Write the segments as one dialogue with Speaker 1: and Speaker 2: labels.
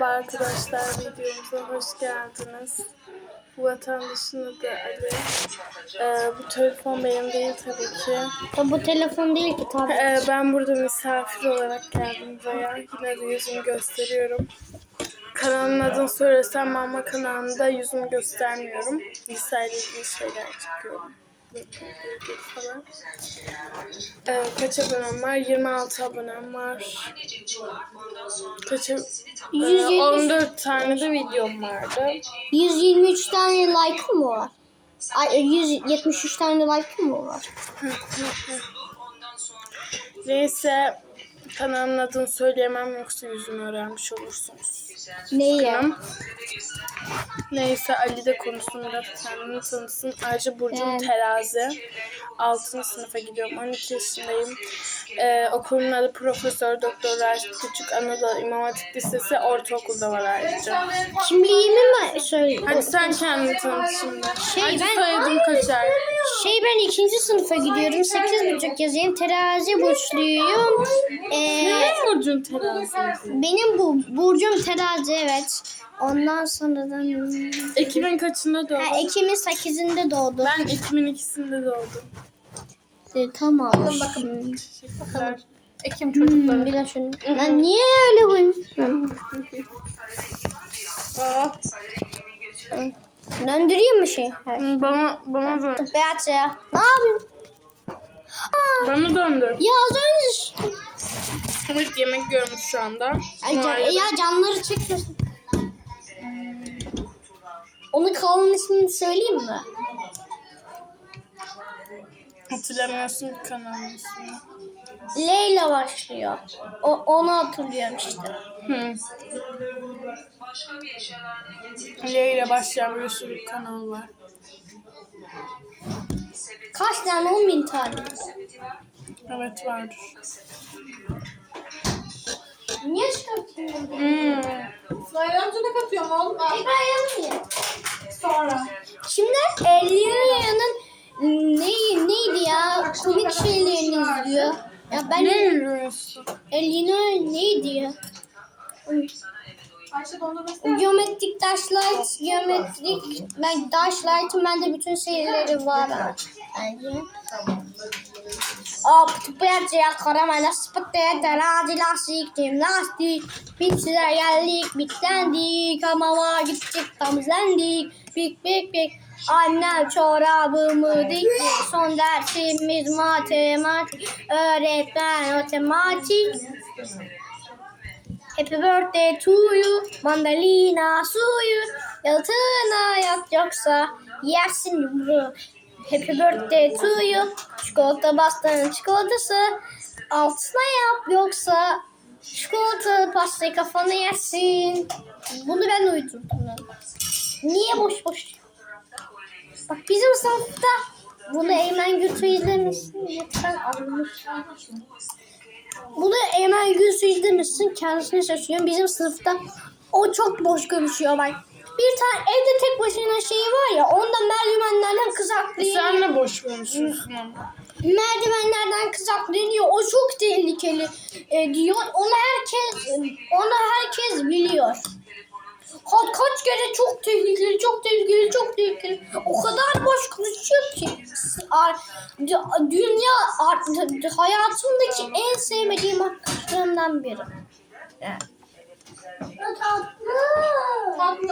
Speaker 1: Merhaba arkadaşlar videomuza hoş geldiniz. Bu vatandaşın adı Ali. Ee, bu telefon benim değil tabii ki.
Speaker 2: Ya bu telefon değil ki tabii.
Speaker 1: Ee, ben burada misafir olarak geldim buraya. Yine de yüzümü gösteriyorum. Kanalın adını söylesem ama kanalımda yüzümü göstermiyorum. Liseyle ilgili şeyler çekiyorum. Falan. Ee, kaç abonem var? 26 abonem var. Kaç ab- Ee,
Speaker 2: 170
Speaker 1: 14 tane de videom vardı.
Speaker 2: 123 tane like'ım mı var? Ay 173 tane like'ım mı var?
Speaker 1: Neyse kanalın adını söyleyemem yoksa yüzümü öğrenmiş olursunuz.
Speaker 2: Neyi?
Speaker 1: Neyse Ali de konuşsun biraz kendini tanısın. Ayrıca Burcu'm
Speaker 2: Evet.
Speaker 1: terazi. 6. sınıfa gidiyorum. 12 yaşındayım. Ee, okulumun adı Profesör Doktor Raşit Küçük Anadolu İmam Hatip Lisesi ortaokulda var ayrıca.
Speaker 2: Kimliğimi mi söyle?
Speaker 1: Hadi sen kendini tanıt şimdi.
Speaker 2: Şey,
Speaker 1: Hadi
Speaker 2: ben-
Speaker 1: soyadım kaçar.
Speaker 2: Şey ben ikinci sınıfa gidiyorum. 8.5 yazayım. Terazi burçluyum. Ee,
Speaker 1: Neden Burcu'nun terazisi?
Speaker 2: benim bu burcum terazi evet. Ondan sonradan
Speaker 1: Ekim'in kaçında doğdun?
Speaker 2: ha, Ekim'in 8'inde doğdu.
Speaker 1: Ben Ekim'in ikisinde doğdum.
Speaker 2: Ee, tamam.
Speaker 1: Bakın. Teşekkürler. Ekim
Speaker 2: Hmm, bir de şunu. Lan niye öyle koymuşsun?
Speaker 1: Aa,
Speaker 2: Döndüreyim mi şey? Evet.
Speaker 1: bana, bana dön.
Speaker 2: Beyaz ya. Ne yapayım? Aa,
Speaker 1: Bana döndür.
Speaker 2: ya az önce...
Speaker 1: Evet yemek görmüş şu anda.
Speaker 2: Ay, can- ya canları çekiyorsun. Onun kanalın ismini söyleyeyim mi?
Speaker 1: Hatırlamıyorsun kanalın ismini.
Speaker 2: Leyla başlıyor. O, onu hatırlıyorum işte.
Speaker 1: Hı. L ile başlayan bir sürü kanal var.
Speaker 2: Kaç tane? 10 bin tane.
Speaker 1: Evet vardır.
Speaker 2: Niye çıkartıyorsun?
Speaker 1: Hmm.
Speaker 3: Sayrancılık atıyorum oğlum.
Speaker 2: İbrahim ya.
Speaker 3: Sonra.
Speaker 2: Şimdi Elya'nın neyi, neydi ya? Komik şeylerini izliyor. Ya ben
Speaker 1: Ne yürüyorsun?
Speaker 2: Elina neydi ya?
Speaker 3: Ayşe dondurma ister misin?
Speaker 2: Geometrik Dashlight, geometrik ben Dashlight'ın bende bütün serileri var. Bence. Hop, tıpaya karamela sıpıttaya terazi lastik, lastik. Bitsiler geldik, bitlendik. Hamama gittik, temizlendik. Bik bik bik. Annem çorabımı dikti. Son dersimiz matematik. Öğretmen matematik. Happy birthday to you, mandalina suyu. Yatağına yat yoksa yersin yumruğu. Happy birthday to you, çikolata bastığın çikolatası. Altına yap yoksa çikolata pastayı kafana yersin. Bunu ben uydurdum. Niye boş boş? Bak bizim sınıfta bunu Eymen Gültü izlemişsin. Lütfen almışlar. Bunu Eymen Gülsü izlemişsin. Kendisine şaşırıyorum. Bizim sınıfta o çok boş konuşuyor bak. Bir tane evde tek başına şeyi var ya ondan merdivenlerden kız atlıyor.
Speaker 1: Sen de boş konuşuyorsun ama.
Speaker 2: Merdivenlerden kız atlıyor. O çok tehlikeli e, diyor. Onu herkes onu herkes biliyor. Kaç kere çok tehlikeli, çok tehlikeli, çok tehlikeli. O kadar boş konuşuyor ki. Dünya, hayatımdaki en sevmediğim arkadaşlarımdan biri.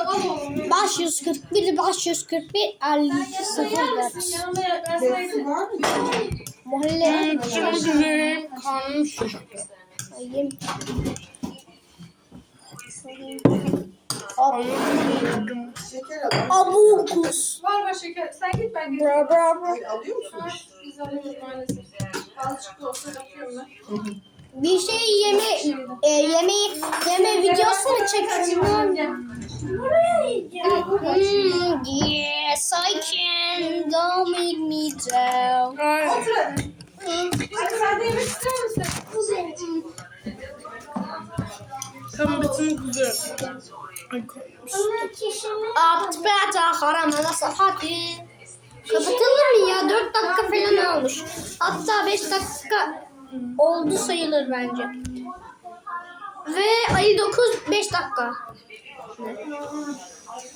Speaker 3: Oğlum.
Speaker 2: Baş 141, baş 141, 52, 04.
Speaker 3: Yanımda ben sana ekledim.
Speaker 2: Mahalle.
Speaker 1: Şişti.
Speaker 2: Ayım. Abukus.
Speaker 3: Var var şeker. Sen git ben gelirim.
Speaker 2: Bra bra bra.
Speaker 3: Alıyor musun? Biz alıyoruz maalesef. Azıcık da olsa yapıyorum ben.
Speaker 2: Bir şey yeme e, yemeği yeme videosu mu çekiyorsun? Hmm, yes, I can. Don't make me down.
Speaker 3: Otur hadi. Hadi sen de yemek ister misin?
Speaker 1: tam bütün güzel.
Speaker 2: Aptpeta karamela sahati. Kapatılır mı ya? 4 dakika falan olmuş. Hatta 5 dakika oldu sayılır bence. Ve 59 5 dakika.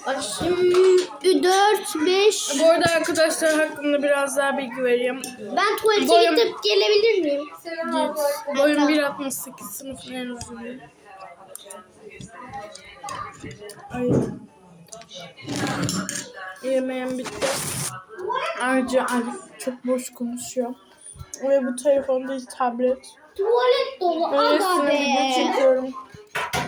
Speaker 2: Bak şimdi 4 5
Speaker 1: Bu arada arkadaşlar hakkında biraz daha bilgi vereyim.
Speaker 2: Ben tuvalete
Speaker 1: Boyum-
Speaker 2: gidip gelebilir miyim?
Speaker 1: Boyum 1.68 sınıfın en. Ay. Yemeğim bitti. Ayrıca ay, çok boş konuşuyor. Ve bu telefon değil tablet.
Speaker 2: Tuvalet dolu.
Speaker 1: Öylesine video çekiyorum.